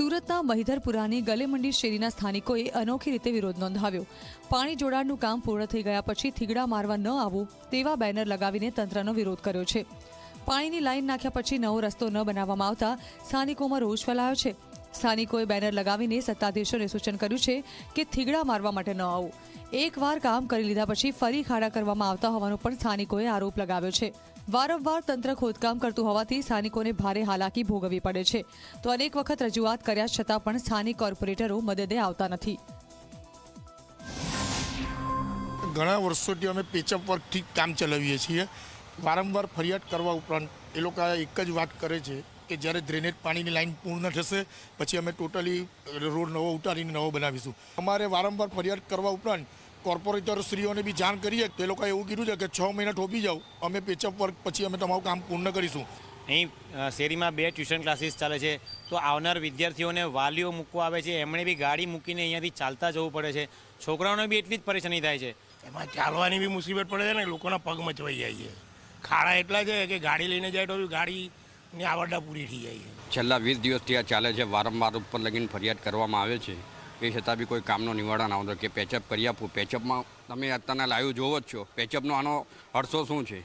સુરતના મહિધરપુરાની ગલેમંડી શેરીના સ્થાનિકોએ અનોખી રીતે વિરોધ નોંધાવ્યો. પાણી જોડાણનું કામ પૂર્ણ થઈ ગયા પછી થીગડા મારવા ન આવવું તેવા બેનર લગાવીને તંત્રનો વિરોધ કર્યો છે. પાણીની લાઈન નાખ્યા પછી નવો રસ્તો ન બનાવવામાં આવતા સ્થાનિકોમાં રોષ ફેલાયો છે. સ્થાનિકોએ બેનર લગાવીને સત્તાધીશોને સૂચન કર્યું છે કે થીગડા મારવા માટે ન આવું. એકવાર કામ કરી લીધા પછી ફરી ખાડા કરવામાં આવતા હોવાનો પણ સ્થાનિકોએ આરોપ લગાવ્યો છે. વારંવાર તંત્ર ખોદકામ કરતું હોવાથી સ્થાનિકોને ભારે હાલાકી ભોગવવી પડે છે. તો અનેક વખત રજૂઆત કર્યા છતાં પણ સ્થાનિક કોર્પોરેટરો મદદે આવતા નથી. ઘણા વર્ષોથી અમે પેચઅપ વર્કથી કામ ચલાવીએ છીએ. વારંવાર ફરિયાદ કરવા ઉપરાંત એ લોકો એક જ વાત કરે છે કે જ્યારે ડ્રેનેજ પાણીની લાઈન પૂર્ણ થશે પછી અમે ટોટલી રોડ નવો ઉતારીને નવો બનાવીશું. અમારે વારંવાર ફરિયાદ કરવા ઉપરાંત કોર્પોરેટરશ્રીઓને બી જાણ કરીએ તે લોકોએ એવું કીધું છે કે છ મહિના ઠોપી જાઓ અમે પેચઅપ વર્ક પછી અમે તમારું કામ પૂર્ણ કરીશું. અહીં શેરીમાં બે ટ્યુશન ક્લાસીસ ચાલે છે તો આવનાર વિદ્યાર્થીઓને વાલીઓ મૂકવા આવે છે એમણે બી ગાડી મૂકીને અહીંયાથી ચાલતા જવું પડે છે. છોકરાઓને બી એટલી જ પરેશાની થાય છે. એમાં ચાલવાની બી મુસીબત પડે છે ને લોકોના પગ મચવાઈ જાય છે. ખાડા એટલા છે કે ગાડી લઈને જાય તો ગાડીની આવરડા પૂરી થઈ જાય છેલ્લા વીસ દિવસથી આ ચાલે છે, વારંવાર ઉપર લગીને ફરિયાદ કરવામાં આવે છે. એ છતાં બી કોઈ કામનો નિવારણ આવતો કે પેચઅપ કરી આપવું પેચઅપમાં તમે અત્યારના લાઈવ જોવો જ છો. પેચઅપનો આનો અડસો શું છે?